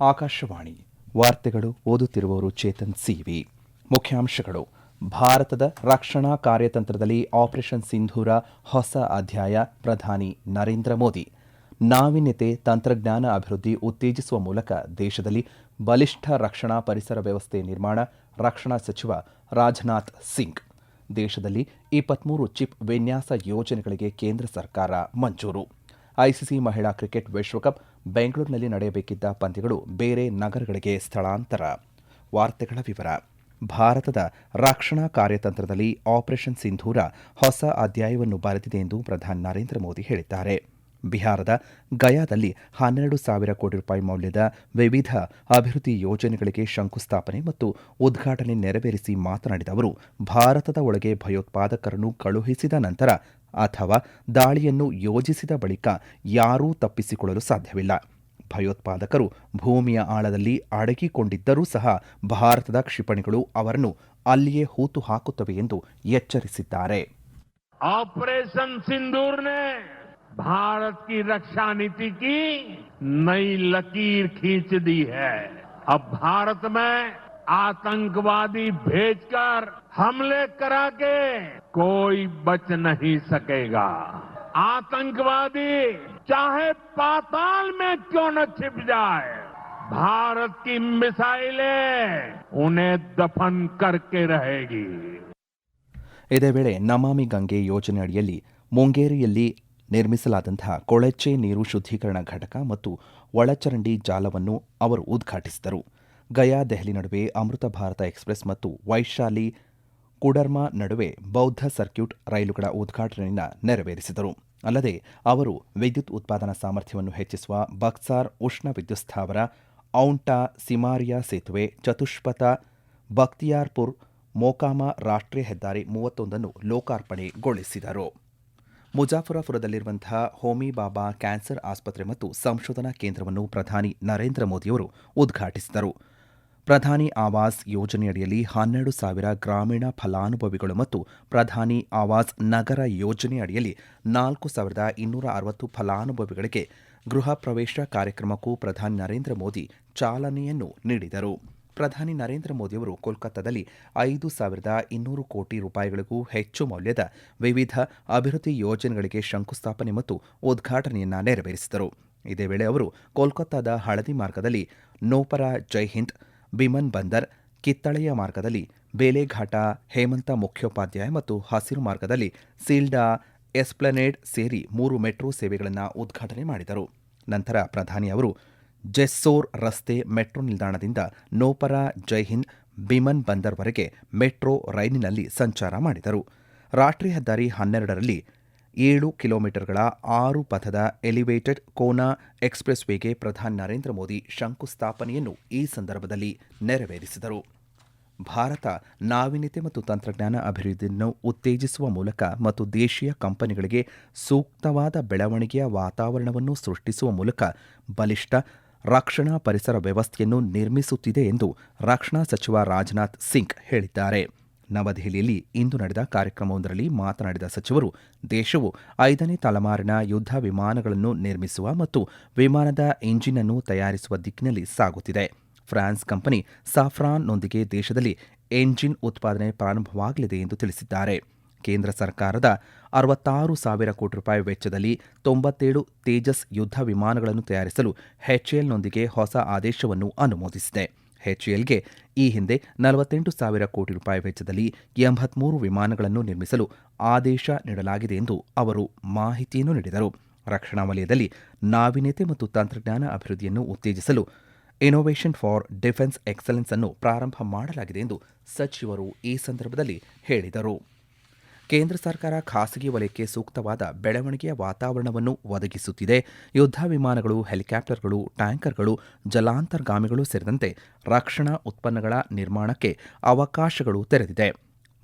ಆಕಾಶವಾಣಿ ವಾರ್ತೆಗಳು ಓದುತ್ತಿರುವವರು ಚೇತನ್ ಸಿವಿ. ಮುಖ್ಯಾಂಶಗಳು. ಭಾರತದ ರಕ್ಷಣಾ ಕಾರ್ಯತಂತ್ರದಲ್ಲಿ ಆಪರೇಷನ್ ಸಿಂಧೂರ ಹೊಸ ಅಧ್ಯಾಯ, ಪ್ರಧಾನಿ ನರೇಂದ್ರ ಮೋದಿ. ನಾವೀನ್ಯತೆ, ತಂತ್ರಜ್ಞಾನ ಅಭಿವೃದ್ಧಿ ಉತ್ತೇಜಿಸುವ ಮೂಲಕ ದೇಶದಲ್ಲಿ ಬಲಿಷ್ಠ ರಕ್ಷಣಾ ಪರಿಸರ ವ್ಯವಸ್ಥೆ ನಿರ್ಮಾಣ, ರಕ್ಷಣಾ ಸಚಿವ ರಾಜನಾಥ್ ಸಿಂಗ್. ದೇಶದಲ್ಲಿ ಇಪ್ಪತ್ಮೂರು ಚಿಪ್ ವಿನ್ಯಾಸ ಯೋಜನೆಗಳಿಗೆ ಕೇಂದ್ರ ಸರ್ಕಾರ ಮಂಜೂರು. ಐಸಿಸಿ ಮಹಿಳಾ ಕ್ರಿಕೆಟ್ ವಿಶ್ವಕಪ್ ಬೆಂಗಳೂರಿನಲ್ಲಿ ನಡೆಯಬೇಕಿದ್ದ ಪಂದ್ಯಗಳು ಬೇರೆ ನಗರಗಳಿಗೆ ಸ್ಥಳಾಂತರ. ವಾರ್ತೆಗಳ ವಿವರ. ಭಾರತದ ರಕ್ಷಣಾ ಕಾರ್ಯತಂತ್ರದಲ್ಲಿ ಆಪರೇಷನ್ ಸಿಂಧೂರ ಹೊಸ ಅಧ್ಯಾಯವನ್ನು ಬರೆದಿದೆ ಎಂದು ಪ್ರಧಾನಿ ನರೇಂದ್ರ ಮೋದಿ ಹೇಳಿದ್ದಾರೆ. ಬಿಹಾರದ ಗಯಾದಲ್ಲಿ ಹನ್ನೆರಡು ಸಾವಿರ ಕೋಟಿ ರೂಪಾಯಿ ಮೌಲ್ಯದ ವಿವಿಧ ಅಭಿವೃದ್ಧಿ ಯೋಜನೆಗಳಿಗೆ ಶಂಕುಸ್ಥಾಪನೆ ಮತ್ತು ಉದ್ಘಾಟನೆ ನೆರವೇರಿಸಿ ಮಾತನಾಡಿದ ಅವರು, ಭಾರತದ ಒಳಗೆ ಭಯೋತ್ಪಾದಕರನ್ನು ಕಳುಹಿಸಿದ ನಂತರ ಅಥವಾ ದಾಳಿಯನ್ನು ಯೋಜಿಸಿದ ಬಳಿಕ ಯಾರೂ ತಪ್ಪಿಸಿಕೊಳ್ಳಲು ಸಾಧ್ಯವಿಲ್ಲ ಭಯೋತ್ಪಾದಕರು ಭೂಮಿಯ ಆಳದಲ್ಲಿ ಅಡಗಿಕೊಂಡಿದ್ದರೂ ಸಹ ಭಾರತದ ಕ್ಷಿಪಣಿಗಳು ಅವರನ್ನು ಅಲ್ಲಿಯೇ ಹೂತು ಹಾಕುತ್ತವೆ ಎಂದು ಎಚ್ಚರಿಸಿದ್ದಾರೆ ऑपरेशन सिंदूर ने भारत की रक्षा नीति की नई लकीर खींच दी है अब भारत में आतंकवादी भेजकर हमले करा के कोई बच नहीं सकेगा आतंकवादी चाहे पाताल में क्यों न छिप जाए भारत की मिसाइलें उन्हें दफन करके रहेगी ಇದೇ ವೇಳೆ ನಮಾಮಿ ಗಂಗೆ ಯೋಜನೆ ಅಡಿಯಲ್ಲಿ ಮುಂಗೇರಿಯಲ್ಲಿ ನಿರ್ಮಿಸಲಾದಂತಹ ಕೊಳಚೆ ನೀರು ಶುದ್ದೀಕರಣ ಘಟಕ ಮತ್ತು ಒಳಚರಂಡಿ ಜಾಲವನ್ನು ಅವರು ಉದ್ಘಾಟಿಸಿದರು ಗಯಾ ದೆಹಲಿ ನಡುವೆ ಅಮೃತ ಭಾರತ ಎಕ್ಸ್ಪ್ರೆಸ್ ಮತ್ತು ವೈಶಾಲಿ ಕುಡರ್ಮಾ ನಡುವೆ ಬೌದ್ಧ ಸರ್ಕ್ಯೂಟ್ ರೈಲುಗಳ ಉದ್ಘಾಟನೆಯನ್ನು ನೆರವೇರಿಸಿದರು. ಅಲ್ಲದೆ ಅವರು ವಿದ್ಯುತ್ ಉತ್ಪಾದನಾ ಸಾಮರ್ಥ್ಯವನ್ನು ಹೆಚ್ಚಿಸುವ ಬಕ್ಸಾರ್ ಉಷ್ಣ ವಿದ್ಯುತ್ ಸ್ಥಾವರ, ಔಂಟಾ ಸಿಮಾರಿಯಾ ಸೇತುವೆ, ಚತುಷ್ಪಥ ಬಕ್ತಿಯಾರ್ಪುರ್ ಮೋಕಾಮ ರಾಷ್ಟ್ರೀಯ ಹೆದ್ದಾರಿ ಮೂವತ್ತೊಂದನ್ನು ಲೋಕಾರ್ಪಣೆಗೊಳಿಸಿದರು. ಮುಜಾಫರಾಪುರದಲ್ಲಿರುವಂತಹ ಹೋಮಿ ಬಾಬಾ ಕ್ಯಾನ್ಸರ್ ಆಸ್ಪತ್ರೆ ಮತ್ತು ಸಂಶೋಧನಾ ಕೇಂದ್ರವನ್ನು ಪ್ರಧಾನಿ ನರೇಂದ್ರ ಮೋದಿಯವರು ಉದ್ಘಾಟಿಸಿದರು. ಪ್ರಧಾನಿ ಆವಾಸ್ ಯೋಜನೆಯಡಿಯಲ್ಲಿ ಹನ್ನೆರಡು ಸಾವಿರ ಗ್ರಾಮೀಣ ಫಲಾನುಭವಿಗಳು ಮತ್ತು ಪ್ರಧಾನಿ ಆವಾಸ್ ನಗರ ಯೋಜನೆ ಅಡಿಯಲ್ಲಿ ನಾಲ್ಕು ಸಾವಿರದ ಇನ್ನೂರ ಅರವತ್ತು ಫಲಾನುಭವಿಗಳಿಗೆ ಗೃಹ ಪ್ರವೇಶ ಕಾರ್ಯಕ್ರಮಕ್ಕೂ ಪ್ರಧಾನಿ ನರೇಂದ್ರ ಮೋದಿ ಚಾಲನೆಯನ್ನು ನೀಡಿದರು. ಪ್ರಧಾನಿ ನರೇಂದ್ರ ಮೋದಿಯವರು ಕೋಲ್ಕತ್ತಾದಲ್ಲಿ ಐದು ಸಾವಿರದ ಇನ್ನೂರು ಕೋಟಿ ರೂಪಾಯಿಗಳಿಗೂ ಹೆಚ್ಚು ಮೌಲ್ಯದ ವಿವಿಧ ಅಭಿವೃದ್ಧಿ ಯೋಜನೆಗಳಿಗೆ ಶಂಕುಸ್ಥಾಪನೆ ಮತ್ತು ಉದ್ಘಾಟನೆಯನ್ನು ನೆರವೇರಿಸಿದರು. ಇದೇ ವೇಳೆ ಅವರು ಕೋಲ್ಕತ್ತಾದ ಹಳದಿ ಮಾರ್ಗದಲ್ಲಿ ನೋಪರಾ ಜೈಹಿಂದ್ ಬಿಮನ್ ಬಂದರ್ ಕಿತ್ತಳೆಯ ಮಾರ್ಗದಲ್ಲಿ ಬೇಲೆಘಾಟ, ಹೇಮಂತ ಮುಖ್ಯೋಪಾಧ್ಯಾಯ ಮತ್ತು ಹಸಿರು ಮಾರ್ಗದಲ್ಲಿ ಸೀಲ್ಡಾ, ಎಸ್ಪ್ಲನೇಡ್ ಸೇರಿ ಮೂರು ಮೆಟ್ರೋ ಸೇವೆಗಳನ್ನು ಉದ್ಘಾಟನೆ ಮಾಡಿದರು. ನಂತರ ಪ್ರಧಾನಿ ಅವರು ಜೆಸ್ಸೋರ್ ರಸ್ತೆ ಮೆಟ್ರೋ ನಿಲ್ದಾಣದಿಂದ ನೋಪರ ಜೈಹಿಂದ್ ಬಿಮನ್ ಬಂದರ್ವರೆಗೆ ಮೆಟ್ರೋ ರೈಲಿನಲ್ಲಿ ಸಂಚಾರ ಮಾಡಿದರು. ರಾಷ್ಟ್ರೀಯ ಹೆದ್ದಾರಿ ಹನ್ನೆರಡರಲ್ಲಿ ಏಳು ಕಿಲೋಮೀಟರ್ಗಳ ಆರು ಪಥದ ಎಲಿವೇಟೆಡ್ ಕೋನಾ ಎಕ್ಸ್ಪ್ರೆಸ್ ವೇಗೆ ಪ್ರಧಾನಿ ನರೇಂದ್ರ ಮೋದಿ ಶಂಕುಸ್ಥಾಪನೆಯನ್ನು ಈ ಸಂದರ್ಭದಲ್ಲಿ ನೆರವೇರಿಸಿದರು. ಭಾರತ ನಾವೀನ್ಯತೆ ಮತ್ತು ತಂತ್ರಜ್ಞಾನ ಅಭಿವೃದ್ಧಿಯನ್ನು ಉತ್ತೇಜಿಸುವ ಮೂಲಕ ಮತ್ತು ದೇಶೀಯ ಕಂಪನಿಗಳಿಗೆ ಸೂಕ್ತವಾದ ಬೆಳವಣಿಗೆಯ ವಾತಾವರಣವನ್ನು ಸೃಷ್ಟಿಸುವ ಮೂಲಕ ಬಲಿಷ್ಠ ರಕ್ಷಣಾ ಪರಿಸರ ವ್ಯವಸ್ಥೆಯನ್ನು ನಿರ್ಮಿಸುತ್ತಿದೆ ಎಂದು ರಕ್ಷಣಾ ಸಚಿವ ರಾಜನಾಥ್ ಸಿಂಗ್ ಹೇಳಿದ್ದಾರೆ. ನವದೆಹಲಿಯಲ್ಲಿ ಇಂದು ನಡೆದ ಕಾರ್ಯಕ್ರಮವೊಂದರಲ್ಲಿ ಮಾತನಾಡಿದ ಸಚಿವರು, ದೇಶವು ಐದನೇ ತಲೆಮಾರಿನ ಯುದ್ಧ ವಿಮಾನಗಳನ್ನು ನಿರ್ಮಿಸುವ ಮತ್ತು ವಿಮಾನದ ಇಂಜಿನ್ ಅನ್ನು ತಯಾರಿಸುವ ದಿಕ್ಕಿನಲ್ಲಿ ಸಾಗುತ್ತಿದೆ. ಫ್ರಾನ್ಸ್ ಕಂಪನಿ ಸಾಫ್ರಾನ್ನೊಂದಿಗೆ ದೇಶದಲ್ಲಿ ಎಂಜಿನ್ ಉತ್ಪಾದನೆ ಪ್ರಾರಂಭವಾಗಲಿದೆ ಎಂದು ತಿಳಿಸಿದ್ದಾರೆ. ಕೇಂದ್ರ ಸರ್ಕಾರದ ಅರವತ್ತಾರು ಸಾವಿರ ಕೋಟಿ ರೂಪಾಯಿ ವೆಚ್ಚದಲ್ಲಿ ತೊಂಬತ್ತೇಳು ತೇಜಸ್ ಯುದ್ಧ ವಿಮಾನಗಳನ್ನು ತಯಾರಿಸಲು ಹೆಚ್ಎಲ್ನೊಂದಿಗೆ ಹೊಸ ಆದೇಶವನ್ನು ಅನುಮೋದಿಸಿದೆ. ಹೆಚ್ಎಲ್ಗೆ ಈ ಹಿಂದೆ ನಲವತ್ತೆಂಟು ಸಾವಿರ ಕೋಟಿ ರೂಪಾಯಿ ವೆಚ್ಚದಲ್ಲಿ ಎಂಬತ್ಮೂರು ವಿಮಾನಗಳನ್ನು ನಿರ್ಮಿಸಲು ಆದೇಶ ನೀಡಲಾಗಿದೆ ಎಂದು ಅವರು ಮಾಹಿತಿಯನ್ನು ನೀಡಿದರು. ರಕ್ಷಣಾ ವಲಯದಲ್ಲಿ ನಾವೀನ್ಯತೆ ಮತ್ತು ತಂತ್ರಜ್ಞಾನ ಅಭಿವೃದ್ಧಿಯನ್ನು ಉತ್ತೇಜಿಸಲು ಇನೋವೇಷನ್ ಫಾರ್ ಡಿಫೆನ್ಸ್ ಎಕ್ಸಲೆನ್ಸ್ ಅನ್ನು ಪ್ರಾರಂಭ ಮಾಡಲಾಗಿದೆ ಎಂದು ಸಚಿವರು ಈ ಸಂದರ್ಭದಲ್ಲಿ ಹೇಳಿದರು. ಕೇಂದ್ರ ಸರ್ಕಾರ ಖಾಸಗಿ ವಲಯಕ್ಕೆ ಸೂಕ್ತವಾದ ಬೆಳವಣಿಗೆಯ ವಾತಾವರಣವನ್ನು ಒದಗಿಸುತ್ತಿದೆ. ಯುದ್ಧ ವಿಮಾನಗಳು, ಹೆಲಿಕಾಪ್ಟರ್ಗಳು, ಟ್ಯಾಂಕರ್ಗಳು, ಜಲಾಂತರ್ಗಾಮಿಗಳು ಸೇರಿದಂತೆ ರಕ್ಷಣಾ ಉತ್ಪನ್ನಗಳ ನಿರ್ಮಾಣಕ್ಕೆ ಅವಕಾಶಗಳು ತೆರೆದಿದೆ.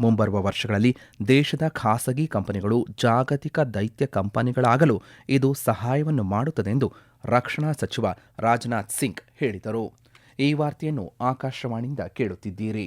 ಮುಂಬರುವ ವರ್ಷಗಳಲ್ಲಿ ದೇಶದ ಖಾಸಗಿ ಕಂಪನಿಗಳು ಜಾಗತಿಕ ದೈತ್ಯ ಕಂಪನಿಗಳಾಗಲು ಇದು ಸಹಾಯವನ್ನು ಮಾಡುತ್ತದೆ ಎಂದು ರಕ್ಷಣಾ ಸಚಿವ ರಾಜನಾಥ್ ಸಿಂಗ್ ಹೇಳಿದರು. ಈ ವಾರ್ತೆಯನ್ನು ಆಕಾಶವಾಣಿಯಿಂದ ಕೇಳುತ್ತಿದ್ದೀರಿ.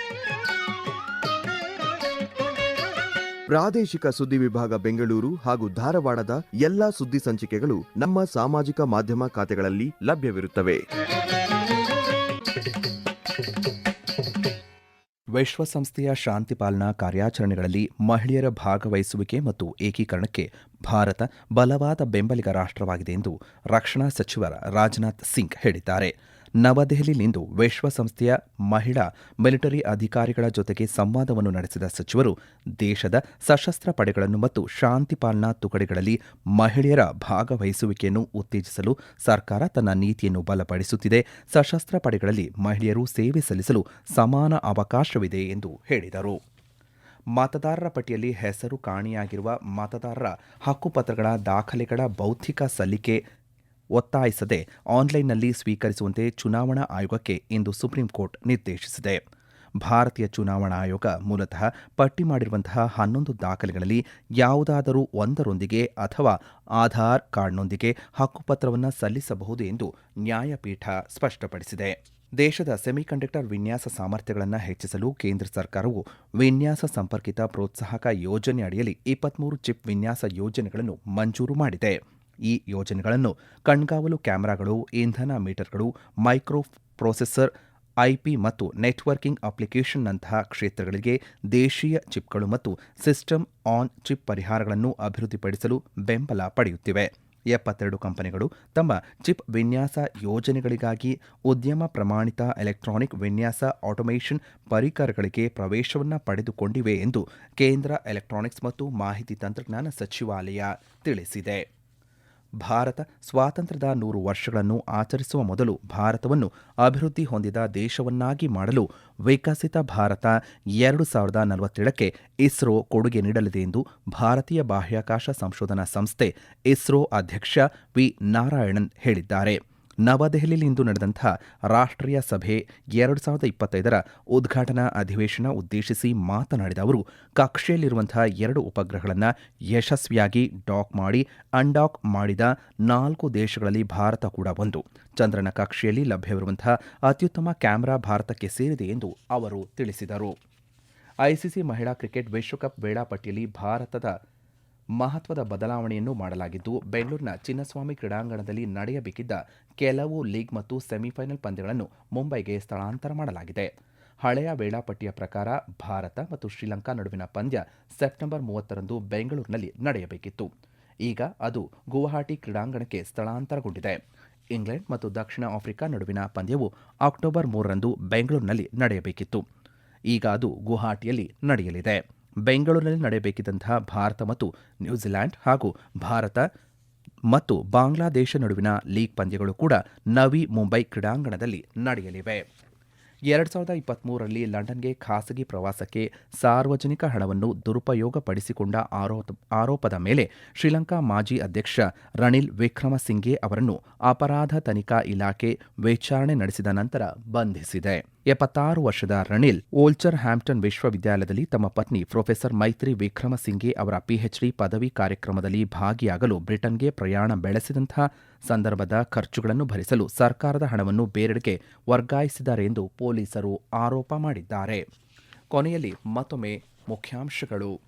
ಪ್ರಾದೇಶಿಕ ಸುದ್ದಿ ವಿಭಾಗ ಬೆಂಗಳೂರು ಹಾಗೂ ಧಾರವಾಡದ ಎಲ್ಲಾ ಸುದ್ದಿ ಸಂಚಿಕೆಗಳು ನಮ್ಮ ಸಾಮಾಜಿಕ ಮಾಧ್ಯಮ ಖಾತೆಗಳಲ್ಲಿ ಲಭ್ಯವಿರುತ್ತವೆ. ವಿಶ್ವಸಂಸ್ಥೆಯ ಶಾಂತಿ ಪಾಲನಾ ಕಾರ್ಯಾಚರಣೆಗಳಲ್ಲಿ ಮಹಿಳೆಯರ ಭಾಗವಹಿಸುವಿಕೆ ಮತ್ತು ಏಕೀಕರಣಕ್ಕೆ ಭಾರತ ಬಲವಾದ ಬೆಂಬಲಿಗ ರಾಷ್ಟ್ರವಾಗಿದೆ ಎಂದು ರಕ್ಷಣಾ ಸಚಿವ ರಾಜನಾಥ್ ಸಿಂಗ್ ಹೇಳಿದ್ದಾರೆ. ನವದೆಹಲಿಯಲ್ಲಿಂದು ವಿಶ್ವಸಂಸ್ಥೆಯ ಮಹಿಳಾ ಮಿಲಿಟರಿ ಅಧಿಕಾರಿಗಳ ಜೊತೆಗೆ ಸಂವಾದವನ್ನು ನಡೆಸಿದ ಸಚಿವರು, ದೇಶದ ಸಶಸ್ತ್ರ ಪಡೆಗಳನ್ನು ಮತ್ತು ಶಾಂತಿ ಪಾಲನಾ ತುಕಡಿಗಳಲ್ಲಿ ಮಹಿಳೆಯರ ಭಾಗವಹಿಸುವಿಕೆಯನ್ನು ಉತ್ತೇಜಿಸಲು ಸರ್ಕಾರ ತನ್ನ ನೀತಿಯನ್ನು ಬಲಪಡಿಸುತ್ತಿದೆ. ಸಶಸ್ತ್ರ ಪಡೆಗಳಲ್ಲಿ ಮಹಿಳೆಯರು ಸೇವೆ ಸಲ್ಲಿಸಲು ಸಮಾನ ಅವಕಾಶವಿದೆ ಎಂದು ಹೇಳಿದರು. ಮತದಾರರ ಪಟ್ಟಿಯಲ್ಲಿ ಹೆಸರು ಕಾಣಿಯಾಗಿರುವ ಮತದಾರರ ಹಕ್ಕುಪತ್ರಗಳ ದಾಖಲೆಗಳ ಬೌದ್ಧಿಕ ಸಲ್ಲಿಕೆ ಒತ್ತಾಯಿಸದೆ ಆನ್ಲೈನ್ನಲ್ಲಿ ಸ್ವೀಕರಿಸುವಂತೆ ಚುನಾವಣಾ ಆಯೋಗಕ್ಕೆ ಇಂದು ಸುಪ್ರೀಂ ಕೋರ್ಟ್ ನಿರ್ದೇಶಿಸಿದೆ. ಭಾರತೀಯ ಚುನಾವಣಾ ಆಯೋಗ ಮೂಲತಃ ಪಟ್ಟಿ ಮಾಡಿರುವಂತಹ ಹನ್ನೊಂದು ದಾಖಲೆಗಳಲ್ಲಿ ಯಾವುದಾದರೂ ಒಂದರೊಂದಿಗೆ ಅಥವಾ ಆಧಾರ್ ಕಾರ್ಡ್ನೊಂದಿಗೆ ಹಕ್ಕುಪತ್ರವನ್ನು ಸಲ್ಲಿಸಬಹುದು ಎಂದು ನ್ಯಾಯಪೀಠ ಸ್ಪಷ್ಟಪಡಿಸಿದೆ. ದೇಶದ ಸೆಮಿಕಂಡಕ್ಟರ್ ವಿನ್ಯಾಸ ಸಾಮರ್ಥ್ಯಗಳನ್ನು ಹೆಚ್ಚಿಸಲು ಕೇಂದ್ರ ಸರ್ಕಾರವು ವಿನ್ಯಾಸ ಸಂಪರ್ಕಿತ ಪ್ರೋತ್ಸಾಹಕ ಯೋಜನೆ ಅಡಿಯಲ್ಲಿ ಇಪ್ಪತ್ಮೂರು ಚಿಪ್ ವಿನ್ಯಾಸ ಯೋಜನೆಗಳನ್ನು ಮಂಜೂರು ಮಾಡಿದೆ. ಈ ಯೋಜನೆಗಳನ್ನು ಕಣ್ಗಾವಲು ಕ್ಯಾಮೆರಾಗಳು, ಇಂಧನ ಮೀಟರ್ಗಳು, ಮೈಕ್ರೋ ಪ್ರೊಸೆಸರ್ ಐಪಿ ಮತ್ತು ನೆಟ್ವರ್ಕಿಂಗ್ ಅಪ್ಲಿಕೇಶನ್ನಂತಹ ಕ್ಷೇತ್ರಗಳಿಗೆ ದೇಶೀಯ ಚಿಪ್ಗಳು ಮತ್ತು ಸಿಸ್ಟಮ್ ಆನ್ ಚಿಪ್ ಪರಿಹಾರಗಳನ್ನು ಅಭಿವೃದ್ಧಿಪಡಿಸಲು ಬೆಂಬಲ ಪಡೆಯುತ್ತಿವೆ. ಎಪ್ಪತ್ತೆರಡು ಕಂಪನಿಗಳು ತಮ್ಮ ಚಿಪ್ ವಿನ್ಯಾಸ ಯೋಜನೆಗಳಿಗಾಗಿ ಉದ್ಯಮ ಪ್ರಮಾಣಿತ ಎಲೆಕ್ಟ್ರಾನಿಕ್ ವಿನ್ಯಾಸ ಆಟೋಮೇಷನ್ ಪರಿಕರಗಳಿಗೆ ಪ್ರವೇಶವನ್ನು ಪಡೆದುಕೊಂಡಿವೆ ಎಂದು ಕೇಂದ್ರ ಎಲೆಕ್ಟ್ರಾನಿಕ್ಸ್ ಮತ್ತು ಮಾಹಿತಿ ತಂತ್ರಜ್ಞಾನ ಸಚಿವಾಲಯ ತಿಳಿಸಿದೆ. ಭಾರತ ಸ್ವಾತಂತ್ರ್ಯದ ನೂರು ವರ್ಷಗಳನ್ನು ಆಚರಿಸುವ ಮೊದಲು ಭಾರತವನ್ನು ಅಭಿವೃದ್ಧಿ ಹೊಂದಿದ ದೇಶವನ್ನಾಗಿ ಮಾಡಲು ವಿಕಸಿತ ಭಾರತ ಎರಡು ಸಾವಿರದ ನಲವತ್ತೇಳಕ್ಕೆ ಇಸ್ರೋ ಕೊಡುಗೆ ನೀಡಲಿದೆ ಎಂದು ಭಾರತೀಯ ಬಾಹ್ಯಾಕಾಶ ಸಂಶೋಧನಾ ಸಂಸ್ಥೆ ಇಸ್ರೋ ಅಧ್ಯಕ್ಷ ವಿ ನಾರಾಯಣನ್ ಹೇಳಿದ್ದಾರೆ. ನವದೆಹಲಿಯಲ್ಲಿಂದು ನಡೆದಂಥ ರಾಷ್ಟ್ರೀಯ ಸಭೆ ಎರಡು ಸಾವಿರದ ಇಪ್ಪತ್ತೈದರ ಉದ್ಘಾಟನಾ ಅಧಿವೇಶನ ಉದ್ದೇಶಿಸಿ ಮಾತನಾಡಿದ ಅವರು ಕಕ್ಷೆಯಲ್ಲಿರುವಂತಹ ಎರಡು ಉಪಗ್ರಹಗಳನ್ನು ಯಶಸ್ವಿಯಾಗಿ ಡಾಕ್ ಮಾಡಿ, ಅನ್ಡಾಕ್ ಮಾಡಿದ ನಾಲ್ಕು ದೇಶಗಳಲ್ಲಿ ಭಾರತ ಕೂಡ ಒಂದು. ಚಂದ್ರನ ಕಕ್ಷೆಯಲ್ಲಿ ಲಭ್ಯವಿರುವಂತಹ ಅತ್ಯುತ್ತಮ ಕ್ಯಾಮೆರಾ ಭಾರತಕ್ಕೆ ಸೇರಿದೆ ಎಂದು ಅವರು ತಿಳಿಸಿದರು. ಐಸಿಸಿ ಮಹಿಳಾ ಕ್ರಿಕೆಟ್ ವಿಶ್ವಕಪ್ ವೇಳಾಪಟ್ಟಿಯಲ್ಲಿ ಭಾರತದ ಮಹತ್ವದ ಬದಲಾವಣೆಯನ್ನು ಮಾಡಲಾಗಿದ್ದು, ಬೆಂಗಳೂರಿನ ಚಿನ್ನಸ್ವಾಮಿ ಕ್ರೀಡಾಂಗಣದಲ್ಲಿ ನಡೆಯಬೇಕಿದ್ದ ಕೆಲವು ಲೀಗ್ ಮತ್ತು ಸೆಮಿಫೈನಲ್ ಪಂದ್ಯಗಳನ್ನು ಮುಂಬೈಗೆ ಸ್ಥಳಾಂತರ ಮಾಡಲಾಗಿದೆ. ಹಳೆಯ ವೇಳಾಪಟ್ಟಿಯ ಪ್ರಕಾರ ಭಾರತ ಮತ್ತು ಶ್ರೀಲಂಕಾ ನಡುವಿನ ಪಂದ್ಯ ಸೆಪ್ಟೆಂಬರ್ ಮೂವತ್ತರಂದು ಬೆಂಗಳೂರಿನಲ್ಲಿ ನಡೆಯಬೇಕಿತ್ತು. ಈಗ ಅದು ಗುವಾಹಟಿ ಕ್ರೀಡಾಂಗಣಕ್ಕೆ ಸ್ಥಳಾಂತರಗೊಂಡಿದೆ. ಇಂಗ್ಲೆಂಡ್ ಮತ್ತು ದಕ್ಷಿಣ ಆಫ್ರಿಕಾ ನಡುವಿನ ಪಂದ್ಯವು ಅಕ್ಟೋಬರ್ ಮೂರರಂದು ಬೆಂಗಳೂರಿನಲ್ಲಿ ನಡೆಯಬೇಕಿತ್ತು. ಈಗ ಅದು ಗುವಾಹಟಿಯಲ್ಲಿ ನಡೆಯಲಿದೆ. ಬೆಂಗಳೂರಿನಲ್ಲಿ ನಡೆಯಬೇಕಿದ್ದಂತಹ ಭಾರತ ಮತ್ತು ನ್ಯೂಜಿಲೆಂಡ್ ಹಾಗೂ ಭಾರತ ಮತ್ತು ಬಾಂಗ್ಲಾದೇಶ ನಡುವಿನ ಲೀಗ್ ಪಂದ್ಯಗಳು ಕೂಡ ನವಿ ಮುಂಬೈ ಕ್ರೀಡಾಂಗಣದಲ್ಲಿ ನಡೆಯಲಿವೆ. ಎರಡು ಸಾವಿರದ ಇಪ್ಪತ್ತ್ಮೂರರಲ್ಲಿ ಲಂಡನ್ಗೆ ಖಾಸಗಿ ಪ್ರವಾಸಕ್ಕೆ ಸಾರ್ವಜನಿಕ ಹಣವನ್ನು ದುರುಪಯೋಗಪಡಿಸಿಕೊಂಡ ಆರೋಪ, ಆರೋಪದ ಮೇಲೆ ಶ್ರೀಲಂಕಾ ಮಾಜಿ ಅಧ್ಯಕ್ಷ ರಣಿಲ್ ವಿಕ್ರಮಸಿಂಘೆ ಅವರನ್ನು ಅಪರಾಧ ತನಿಖಾ ಇಲಾಖೆ ವಿಚಾರಣೆ ನಡೆಸಿದ ನಂತರ ಬಂಧಿಸಿದೆ. ಎಪ್ಪತ್ತಾರು ವರ್ಷದ ರಣಿಲ್ ಓಲ್ಚರ್ ಹ್ಯಾಂಪ್ಟನ್ ವಿಶ್ವವಿದ್ಯಾಲಯದಲ್ಲಿ ತಮ್ಮ ಪತ್ನಿ ಪ್ರೊಫೆಸರ್ ಮೈತ್ರಿ ವಿಕ್ರಮಸಿಂಘೆ ಅವರ ಪಿಎಚ್ಡಿ ಪದವಿ ಕಾರ್ಯಕ್ರಮದಲ್ಲಿ ಭಾಗಿಯಾಗಲು ಬ್ರಿಟನ್ಗೆ ಪ್ರಯಾಣ ಬೆಳೆಸಿದಂತಹ ಸಂದರ್ಭದ ಖರ್ಚುಗಳನ್ನು ಭರಿಸಲು ಸರ್ಕಾರದ ಹಣವನ್ನು ಬೇರೆಡೆಗೆ ವರ್ಗಾಯಿಸಿದ್ದಾರೆ ಎಂದು ಪೊಲೀಸರು ಆರೋಪ ಮಾಡಿದ್ದಾರೆ. ಕೊನೆಯಲ್ಲಿ ಮತ್ತೊಮ್ಮೆ ಮುಖ್ಯಾಂಶಗಳು.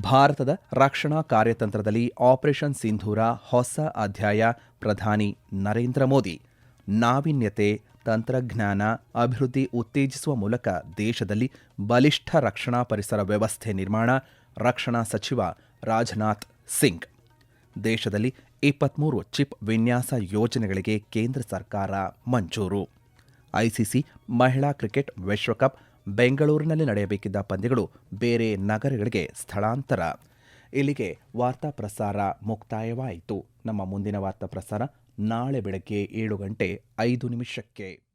ಭಾರತದ ರಕ್ಷಣಾ ಕಾರ್ಯತಂತ್ರದಲ್ಲಿ ಆಪರೇಷನ್ ಸಿಂಧೂರ ಹೊಸ ಅಧ್ಯಾಯ ಪ್ರಧಾನಿ ನರೇಂದ್ರ ಮೋದಿ. ನಾವೀನ್ಯತೆ ತಂತ್ರಜ್ಞಾನ ಅಭಿವೃದ್ಧಿ ಉತ್ತೇಜಿಸುವ ಮೂಲಕ ದೇಶದಲ್ಲಿ ಬಲಿಷ್ಠ ರಕ್ಷಣಾ ಪರಿಸರ ವ್ಯವಸ್ಥೆ ನಿರ್ಮಾಣ, ರಕ್ಷಣಾ ಸಚಿವ ರಾಜನಾಥ್ ಸಿಂಗ್. ದೇಶದಲ್ಲಿ ಇಪ್ಪತ್ಮೂರು ಚಿಪ್ ವಿನ್ಯಾಸ ಯೋಜನೆಗಳಿಗೆ ಕೇಂದ್ರ ಸರ್ಕಾರ ಮಂಜೂರು. ಐಸಿಸಿ ಮಹಿಳಾ ಕ್ರಿಕೆಟ್ ವಿಶ್ವಕಪ್, ಬೆಂಗಳೂರಿನಲ್ಲಿ ನಡೆಯಬೇಕಿದ್ದ ಪಂದ್ಯಗಳು ಬೇರೆ ನಗರಗಳಿಗೆ ಸ್ಥಳಾಂತರ. ಇಲ್ಲಿಗೆ ವಾರ್ತಾ ಪ್ರಸಾರ ಮುಕ್ತಾಯವಾಯಿತು. ನಮ್ಮ ಮುಂದಿನ ವಾರ್ತಾ ಪ್ರಸಾರ ನಾಳೆ ಬೆಳಗ್ಗೆ ಏಳು ಗಂಟೆ ಐದು ನಿಮಿಷಕ್ಕೆ.